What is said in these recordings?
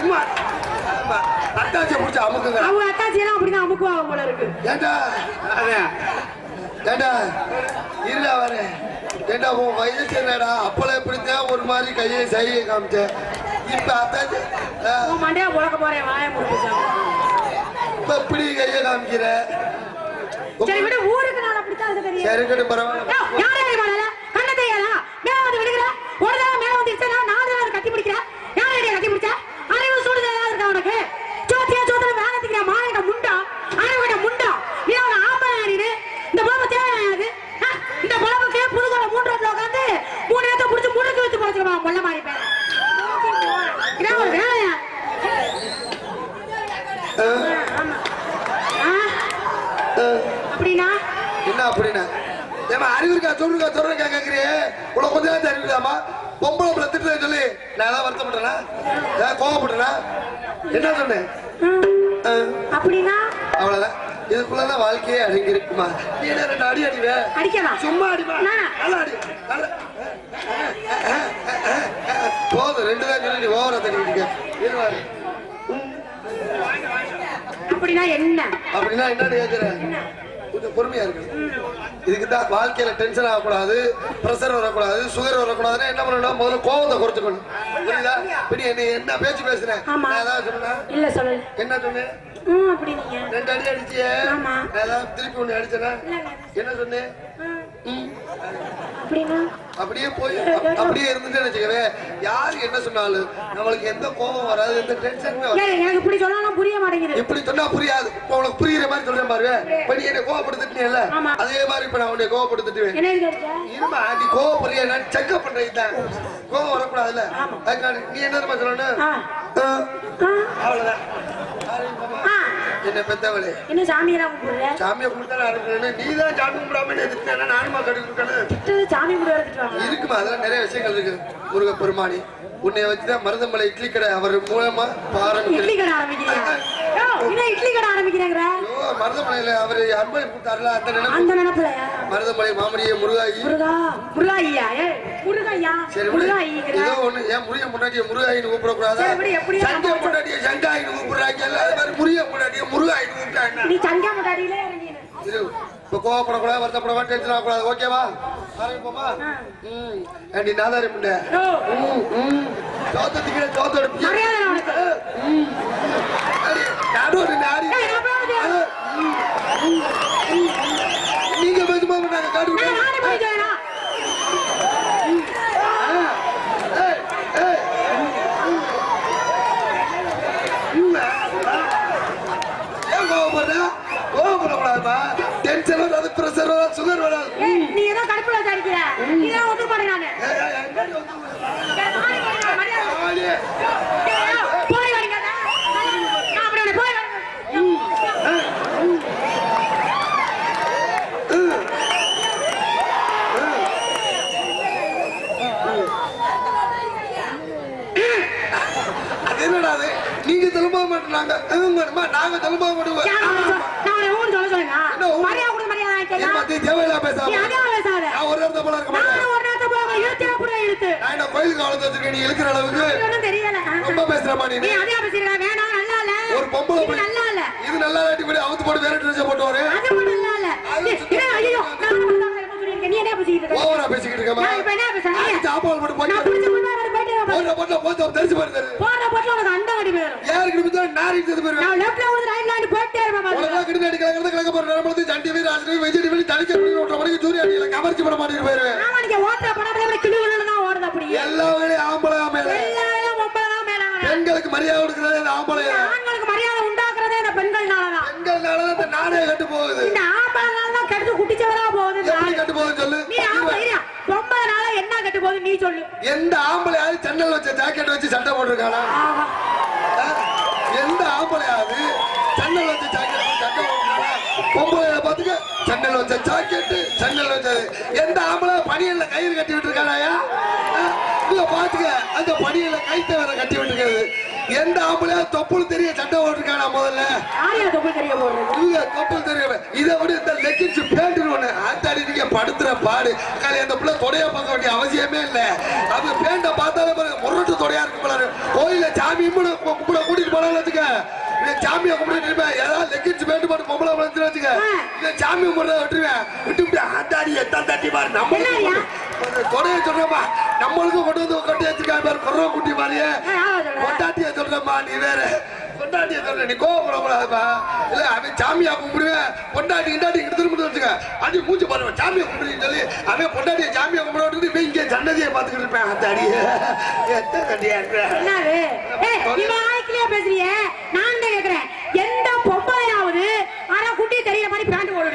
ஆமா, அத்தாச்சியை பிடிச்சு அமுக்குங்க. அவங்க அத்தாச்சி எல்லாம் அப்படிதான் அமுக்குவாங்க போல இருக்கு. ஏண்டா. ஏண்டா? இருடா வரேன் ஏண்டா உன் வயசு என்னடா? அப்பெல்லாம் இப்படித்தான் ஒரு மாதிரி கையை சைகை காமிச்சேன் இப்ப அத்தாச்சி மண்டையா புழக்க போறேன் வாய முடிச்சாங்க இப்ப இப்படி கையை காமிக்கிற? சரி விடு ஊருக்கு நான் அப்படித்தான் சரி கட்டு பரவாயில்ல யோ, யாரே நீ பண்ணல? கண்ணை தெரியாதா? மேல வந்து விழுகுற? ஒரு தடவை மேல வந்துருச்சா, நான் நாலு தடவை கட்டி பிடிக்கிற? யாரை நீ கட்டி பிடிச்ச? அறிவு சூடுதல் ஏதாவது இருக்கா உனக்கு? சோத்தியா சோத்துல வேலை திங்கிற மானிட முண்டா? அறிவுகிட்ட முண்டா? நீ அவன ஆம்பளை நீனு? இந்த பொழப்பு தேவையாது? ஆ, இந்த பொழப்புக்கு புதுக்கோட்டை மூன்று ரோட்ல உட்கார்ந்து மூணு இடத்த புடிச்சு முடுக்கு வித்து போச்சுக்கமா மொல்ல மாதிரி பேர் இதான் ஒரு வேலையா ஆமா. ஆ, அப்படின்னா என்ன அப்படின்னா இருக்கா சொல்லுக்கா சொல்றேன் கேட்கறியே உனக்கு கொஞ்சம் நேரம் தெரியுதாமா பொம்பளை பிள்ளை திட்டுறேன்னு சொல்லி நான் ஏதாவது வருத்தப்பட்டேனா ஏதாவது கோவப்பட்டேனா என்ன சொன்னேன். அப்படின்னா? அவ்வளவுதான். இதுக்குள்ளதான் வாழ்க்கையே அடங்கி இருக்குமா நீ என்ன ரெண்டு அடி அடிவே? அடிக்கலாம் சும்மா அடிமா? நல்லா அடி. போதும் ரெண்டு தான் சொல்லி ஓவரா தண்ணிட்டு இருவாரு அப்படின்னா என்ன? அப்படின்னா என்னன்னு கேட்கிறேன் கொஞ்சம் பொறுமையா இருக்கு இதுக்கு தான் வாழ்க்கையில டென்ஷன் ஆகக்கூடாது ப்ரெஷர் வரக்கூடாது சுகர் வரக்கூடாதுன்னா என்ன பண்ணணும்? முதல்ல கோவத்தை குறைச்சுக்கணும். புரியுதா? இப்ப நீ என்ன பேச்சு பேசுறேன். நான் ஏதாவது சொன்னா இல்ல சொல்லல என்ன சொன்னேன் ம் அப்படி நீங்க ரெண்டு அடி அடிச்சியே? ஆமா. நான் ஏதாவது திருப்பி ஒண்ணு அடிச்சேனா? என்ன சொன்னேன் அப்படியே போய் அப்- அப்படியே இருந்துட்டு வச்சுக்கவே யாரு என்ன சொன்னாலும் நம்மளுக்கு எந்த கோபம் வராது எந்த டென்ஷனுமே எனக்கு இப்படி சொன்னாலும் புரிய மாட்டேங்குது. இப்படி சொன்னா புரியாது. இப்ப உனக்கு புரியுற மாதிரி சொல்றேன் பாருங்க. இப்ப நீ என்ன கோவப்படுத்திட்டீங்கல்ல. அதே மாதிரி இப்ப நான் உன்னை கோவப்படுத்திட்டுவேன். இருமா நீ கோவப்படுறிய நான் செக்அப் பண்றது தான். கோவம் வரக்கூடாதுல்ல? நீ என்ன சொல்லணும்? அவ்வளவுதான். என்ன பெத்தவளே? என்ன சாமியெல்லாம் கும்பிடுற சாமியை கும்பிட்டா ஆரம்பிக்கிறேன் நீ தான் சாமி கும்பிடாம என்ன எதிர்த்தா நானுமா திட்டு சாமி கும்பிட எடுத்துட்டு வாங்க இருக்குமா? அதெல்லாம் நிறைய விஷயங்கள் இருக்கு முருக பெருமானி. உன்னை வச்சுதான் மருதமலை இட்லி கடை அவர் மூலமா இட்லி ஆரம்பிக்கிறேன் கடை என்ன இட்லி கடை ஆரம்பிக்கிறேங்கிற? ஐயோ, மருதமலையில அவரு அன்பளிப்பு கொடுத்தாருல அந்த நினைப்பு. அந்த நினைப்புலயா? மருதமலை மாமனியே முருகாயி. முருகா முருகாய்யா? ஏ முருகையா? சரி. முருகாயிங்கிற. ஏதோ ஒண்ணு ஏன் முருக முன்னாடியே முருகாயின்னு கூப்பிடக்கூடாதா? சரி, விடு, எப்படியோ சங்க முன்னாடியே சங்காயின்னு கூப்பிடுறாங்க. எல்லாம் அது மாதிரி முருக முன்னாடியே முருகாயின்னு கூப்பிட்டாங்க. நீ சங்கா முட்டாடியிலே இறங்கின. இது இப்ப கோவப்படக்கூடாது வருத்தப்படக்கூடாது டென்ஷன் ஆகக்கூடாது ஓகேவா ஆரம்பிப்போமா? ம். ஏண்டி நாதாரி முண்டை யோ, ம் ம். உனக்கு நடுவோடு நாரி ஏய், நான் போறது. நீங்க பேசுமா நாங்க காட்டு நான் விட்டோம். நானே போய் செய்யணும் ஏய், ஏய். ஏன் கோவப்படுற? கோவப்படக்கூடாதும்மா. டென்ஷன் வராது, pressure வராது, sugar வராது. நீ ஏதோ கடுப்புல வச்சு அடிக்கிற நீ தான் ஒத்துக்க மாட்டேன் நானு ஏய், ஏய், எங்கடி வந்து ஏய், நானே போறேன், மரியாதை. ஆளி. ஏய், ஏய், போய் அடிக்காத. நான் அப்படி உன்னை போய் அடிக்கிறேன். அது என்னடா அது? நீங்க திரும்ப மாட்டேனாங்க நாங்க திரும்ப மாட்டுவோம் யார் உன்னை சொ- நான் உன்னை ஊன்னு சொல்ல சொன்னேனா? என்ன ஊ? மரியாதை கொடு, மரியாதை வாங்கிக்கயா? ஏம்மா, நீ தேவையில்லாம நீ பேசாம அதிகமா பேசாத. நான் ஒரு இடத்துல போல இருக்க மாட்டேன் நேரத்தை. நான் என்ன கோயிலுக்கு வளர்த்து வச்சிருக்கேன் நீ இழுக்கிற அளவுக்கு தெரியல. ரொம்ப பேசுறமா நீ அதிகமா பேசிருக்க. வேணாம், நல்லா இல்ல. ஒரு பொம்பளை இது நல்லா இல்ல. இது நல்லா இல்லாட்டி போய் அவுத்து போட்டு வேற ட்ரெஸ் போட்டு வரேன் அது நல்லா இல்ல. அது சொல்லிருக்க? நீ என்ன பேசிக்கிட்டு இருக்க? ஓவரா பேசிக்கிட்டு இருக்கமா நான் இப்ப என்ன பேசுறேன்? சாப்பாடு போய் பிடிச்ச தெரிச்சு பாரு உனக்கு அண்டை அடி போயிடும். யாருக்கு செத்து நான் லெஃப்ட்ல விழுந்து ரைட்ல அடி போயிட்டே இருப்பேன் பாத்துக்க. உலகம் கிட்ட அடிக்கிறாங்க கிழக்க போற நேரத்துல சண்டி வீர ஆசிரியர் வெஜிடபிள் தனிக்க முடியும் ஒன்றரை மணிக்கு சூரிய அடியில கவர்ச்சி பண்ண போயிருவேன். ஆமா, நீங்க கிளு தான் ஓடுது. எல்லா வேலையும் ஆம்பளை மேல. தான் மேல வர. பெண்களுக்கு மரியாதை கொடுக்கறது ஆம்பளை ஆண்களுக்கு மரியாதை உண்டாக்குறதே இந்த பெண்கள்னாலதான். பெண்கள்னால இந்த நாடே கட்டு போகுது. இந்த ஆம்பளைனால தான் குட்டிச்சவரா போகுது இந்த நாடு. கட்டு சொல்லு. நீ ஆம்பளை இரு. பொம்பளைனால என்ன கெட்டு போகுது நீ சொல்லு. எந்த ஆம்பளையாவது ஜன்னல் வச்ச ஜாக்கெட் வச்சு சட்டை போட்டிருக்கானா. எந்த ஆம்பளையாவது ஜன்னல் வச்ச ஜாக்கெட் சட்டை போட்டிருக்கானா பொம்பளை பாத்துக்க சென்னல் வச்ச ஜாக்கெட்டு சென்னல் வச்சது எந்த ஆம்பளை பனியல்ல கயிறு கட்டி விட்டுருக்கானாயா இங்க பாத்துக்க அந்த பனியல்ல கைத்த வேற கட்டி விட்டுருக்காது எந்த ஆம்பளையா தொப்புள் தெரிய சண்டை ஓட்டிருக்கானா முதல்ல? இவங்க தொப்புள் தெரியவே இதை விட இந்த லெக்கின்ஸ் பேண்ட் ஒண்ணு ஆத்தாடி நீங்க படுத்துற பாடு. அந்த பிள்ளை தொடைய பார்க்க வேண்டிய அவசியமே இல்ல. அது பேண்ட பார்த்தாலே பாருங்க முரட்டு தொடையா இருக்கு போல கோயில சாமி கும்பிட கும்பிட கூட்டிட்டு போனாலும் வச்சுக்க. இந்த சாமியை கும்பிட்டு இருப்பேன். ஏதாவது லெக்கின்ஸ் பேண்ட் போட்டு பொம்பளை வச்சுக்க. இந்த கும்பிட விட்டுருவேன். விட்டு விட்டு ஆத்தாடி எத்தான் தட்டி பாரு. நம்ம? தொடைய சொல்றப்பா நம்மளுக்கும் கொண்டு வந்து கட்டி வச்சிருக்காங்க பாரு. மாதிரியே? பொண்டாட்டிய சொல்றப்பா நீ வேற. பொண்டாட்டிய சொல்ற நீ கோவப்படக்கூடாதுப்பா. இல்ல அவன் சாமியா கும்பிடுவேன். கிண்டாட்டி இங்க திரும்ப வச்சுக்க. அடி மூச்சு பாருவ சாமியா கும்பிடுன்னு சொல்லி அவன் பொண்டாட்டிய சாமியா கும்பிட விட்டுட்டு இவன் இங்கே சன்னதியை பார்த்துக்கிட்டு இருப்பேன் அந்த அடியே கட்டியா பேசுறியே? நான் தான் கேக்குறேன். எந்த பொம்பளையாவது ஆனா குட்டி தெரியற மாதிரி பேண்ட் போட.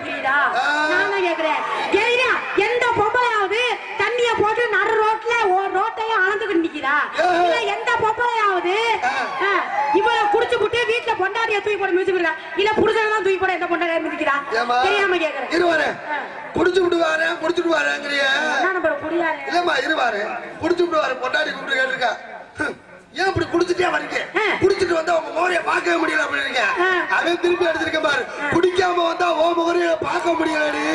நான் தான் கேக்குறேன். கேக்குறியா எந்த பொம்பளையாவது தண்ணிய போட்டு நடு ரோட்ல ஓ- ரோட்டையே அளந்துக்கிட்டு நிக்கிறா. இல்ல எந்த பொம்பளையாவது இவள குடிச்சு புட்டு வீட்டுல பொண்டாட்டிய தூக்கி போட மிதிக்கிறா இல்ல புருஷனை தான் தூக்கி போட எந்த பொண்டாட்டிய மிதிக்கிறா? தெரியாம கேக்குறேன். இருவாரு. குடிச்சு விடுவாரு குடிச்சுட்டு வாருங்கிறிய இல்லம்மா இருவாரு குடிச்சு விடுவாரு பொண்டாட்டி கூப்பிட்டு கேட்டிருக்கா ஹம், ஏன் இப்படி குடிச்சிட்டே வரீங்க ஆ. குடிச்சிட்டு வந்தா உங்க பார்க்கவே முடியல. அவன் திருப்பி எடுத்திருக்க பாரு. குடிக்காம வந்தா ஓ முகரைய பார்க்க முடியலடி?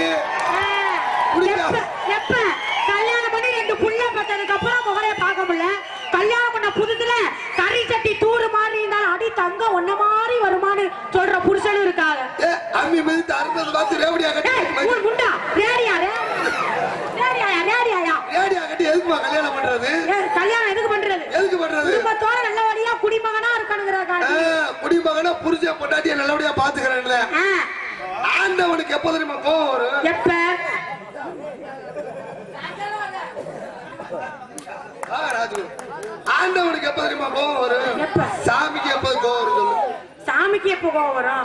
எப்ப கல்யாணம் பண்ணி ரெண்டு புள்ள பார்த்ததுக்கு அப்புறம் முகரைய பார்க்க முடியல. கல்யாணம் பண்ண புதுசுல கறி சட்டி தூறு மாதிரி இருந்தாலும் அடி தங்க ஒன்ன மாதிரி வருமான்னு சொல்ற புருஷனும் இருக்காங்க. அம்மி மிதித்து அறுத்தது பார்த்து ரேவடியா கட்டி உன் முண்டா ரேடியா ரே? ரேடியாயா ரேடியாயா ரேடியா கட்டி எதுக்குமா கல்யாணம் பண்றது? கல்யாணம் எதுக்கு பண்றது? எதுக்கு பண்றது? குடும்பத்தோட புரிஞ்ச பொண்டாட்டிய நல்லபடியா பாத்துக்கிறேன்ல ஆண்டவனுக்கு எப்போ தெரியுமா கோவம் வரும்? எப்ப? ஆண்டவனுக்கு எப்போ தெரியுமா கோவம் வரும்? எப்ப? சாமிக்கு எப்போ கோவம் வரும் சொல்லு. சாமிக்கு எப்ப கோவம் வரும்.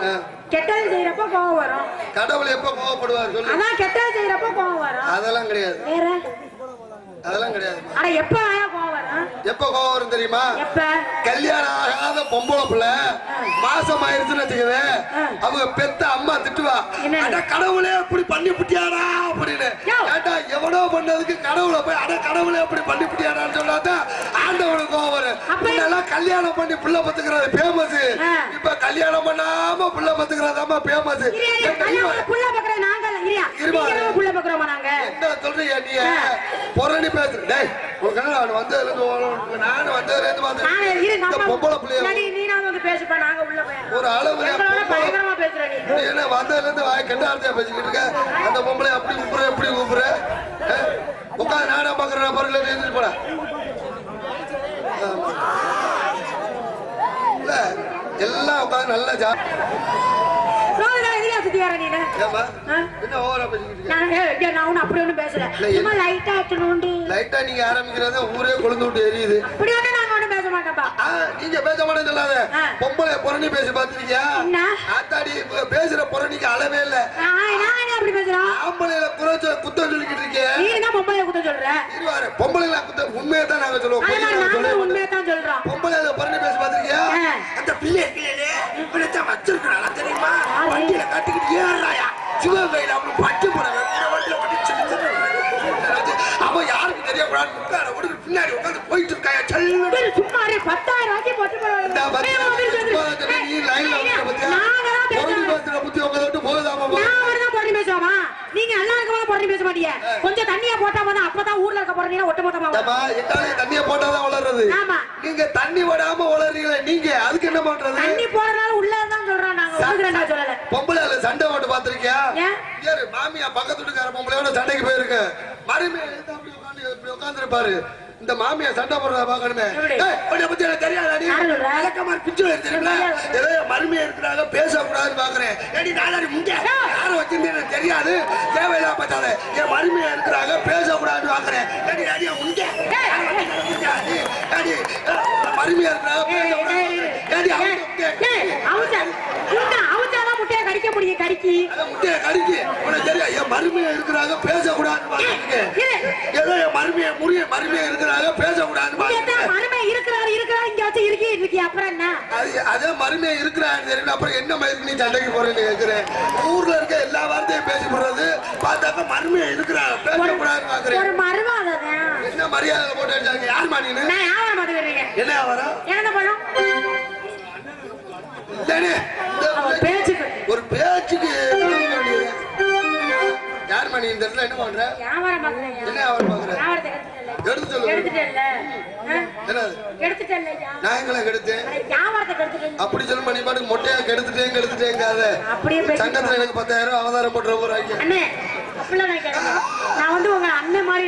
கெட்டது செய்யறப்ப கோவம் வரும். கடவுள் எப்போ கோவப்படுவார் சொல்லு. அதான் கெட்டது செய்யறப்ப கோவம் வரும். அதெல்லாம் கிடையாது. அதெல்லாம் கிடையாது. அட எப்ப எப்போ கோவம் வரும் தெரியுமா கல்யாணம் ஆகாத பொம்பளை புள்ள மாசம் ஆயிருச்சுன்னு வச்சுக்கவே அவங்க பெத்த அம்மா திட்டுவா? அட கடவுளே இப்படி பண்ணி புட்டியாடா அப்படின்னு யோ. கேட்டா எவனோ பண்ணதுக்கு கடவுளை போய் அட கடவுளே இப்படி பண்ணி புட்டியாடான்னு சொன்னாதான் ஆண்டவனுக்கு கோவம் வரும் முன்னெல்லாம் கல்யாணம் பண்ணி புள்ள பத்துக்கிறது ஃபேமஸ் ஆ. இப்ப கல்யாணம் பண்ணாம புள்ள பத்துக்கிறதாம ஃபேமஸ். இருமா. சொல்றீங்க நீ. புரணி பேசுற டேய் உன் கண்ணு நான் வந்ததுல இருந்து நானும் வந்ததுல இருந்து பொம்பளை புள்ளைய இல்லாட்டி நீனாவது வந்து பேசுப்பா, நாங்க உள்ள போய். ஒரு அளவு எங்களோட பயங்கரமா பேசுற நீ. நீ என்ன வந்ததுல இருந்து வாய் கெட்ட பேசிக்கிட்டு இருக்க? அந்த பொம்பளை அப்படி கூப்பிடுற எப்படி கூப்பிடுற உட்காந்து நாடா பாக்குற பாருல எழுந்திட்டு போட இல்ல எல்லாம் உட்காந்து நல்லா ஜா நீனு? நான் நான் அப்படி பேசல. சும்மா ஆ அடிச்சணுண்டு. லைட்டா நீங்க ஆரம்பிக்கிறத ஊரே கொழுந்து விட்டு எரியுது ஒண்ணும் பேச மாட்டோம்ப்பா. ஆ, நீங்க பேச மாட்டேன்னு சொல்லாத. பொம்பளை புரணி பேசி பார்த்திருக்கியா என்ன? ஆத்தாடி பேசுற புரணிக்கு அளவே இல்ல நான் அப்படி பேசுறோம்? ஆம்பளையில குறைச்ச குத்தம் சொல்லிக்கிட்டு இருக்கேன் நீ என்ன பொம்பளைய குத்தம் சொல்ற? இருவாரு பொம்பளைல குத்த உண்மையை தான் நாங்க சொல்லுவோம் அதே பொய்யை மாதிரி நாங்க சொல்லவே நாங்களும் மாட்டோம். உண்மையை தான் சொல்றோம். பொம்பளைல புரணி பேசி பார்த்திருக்கியா ஆ. அந்த பிள்ளை இருக்குல்லே இப்படித்தான் வச்சிருக்கா தெரியுமா யாரு? வண்டியில கட்டிக்கிட்டு ஏறாயா சிவகையில அவனுக்கு பட்டு போட வண்டியில அவன் யாருக்கு தெரியக்கூடாது உட்கார ஒடுக்கு பின்னாடி உட்காந்து போயிட்டு இருக்காயா? செல்லுன்னு இரு, சும்மா இரு, பத்தாயிரம் ரூபாய்க்கு பொட்டு நீ லைன்ல வந்துட்ட பத்தியா? புத்தி உங்க விட்டு போகுதாமா போ. நான் அவர்தான் பொறுமை பேசுவாமா? நீங்க நல்லா இருக்கவங்க பொறுமை பேச மாட்டீங்க. கொஞ்சம் தண்ணியா போட்டா போதும், அப்பதான் ஊர்ல இருக்க பொறுமையா ஒட்டு மொத்தமா தண்ணிய போட்டாதான் வளருது ஆமா. நீங்க தண்ணி விடாம வளர்றீங்களே நீங்க. அதுக்கு என்ன பண்றது? தண்ணி போடுறதுனால உள்ளதான் சொல்றோம் நாங்க உங்களுக்கு ரெண்டா சொல்லல பொம்பளைல சண்டை போட்டு பாத்திருக்கியா? யாரு மாமியா பக்கத்து வீட்டுக்கார பொம்பளையோட சண்டைக்கு போயிருக்கு. மருமையா எடுத்து அப்படி உட்காந்து இப்படி உட்காந்துருப்பாரு இந்த மாமியா சண்டை போடுறத பாக்கணுமே உன்னை பத்தி எனக்கு தெரியாதாடி? விளக்கமா பிச்சு எடுத்துருக்கல ஏதோ மருமையா இருக்கிறாங்க பேசக்கூடாதுன்னு பாக்குறேன் ஏடி நாளாடி முங்க யாரும் வச்சிருந்தேன் எனக்கு தெரியாது. தேவையில்லாம பார்த்தாத என் மருமையா இருக்கிறாங்க பேசக்கூடாதுன்னு பாக்குறேன் ஏடி அடியா முங்க. ஏடி, அஹ், மருமையா இருக்கிறாங்க பேசக்கூடாது ஏடி அவங்க முங்க. முட்டையை கடிக்க முடியும் கடிக்கி. முட்டைய கடிக்கு உனக்கு தெரியும் என் மருமையா இருக்கிறாங்க பேசக்கூடாதுன்னு ஏதோ என் மருமையை முறிய மருமையா இருக்கிறாங்க பேசக்கூடாதுன்னு இங்க தான் பாக்குறீங்க மருமை இருக்கிறாரு இருக்கிறாரு இங்க வச்சு இருக்கி இருக்கி அப்புறம் என்ன? அது மருமையா இருக்கிறான்னு தெரியல அப்புறம் என்ன மயிருக்கு நீ சண்டைக்கு போறேன்னு கேக்குறேன். ஊர்ல இருக்க எல்லா வார்த்தையும் பேசி போடுறது பார்த்தாக்க மருமையா இருக்கிறா பேசக்கூடாதுன்னு ஒரு மருமக என்ன மரியாதை போட்டு வச்சாங்க யார் மாட்டீங்க என்ன வரும் என்ன பழம்? அவ பேச்சுக்கு யார் மணி இந்த இடத்துல என்ன பண்ற? என்ன அவர் பாக்குற எடுத்து அப்படி சொல்ல மணி பாட்டுக்கு மொட்டையா கெடுத்துட்டேன் கெடுத்துட்டேங்க அத சங்கத்துல எனக்கு பத்தாயிரம் அவதாரம் போட்டு ரூபாய் நான் வந்து உங்க அண்ணன் மாதிரி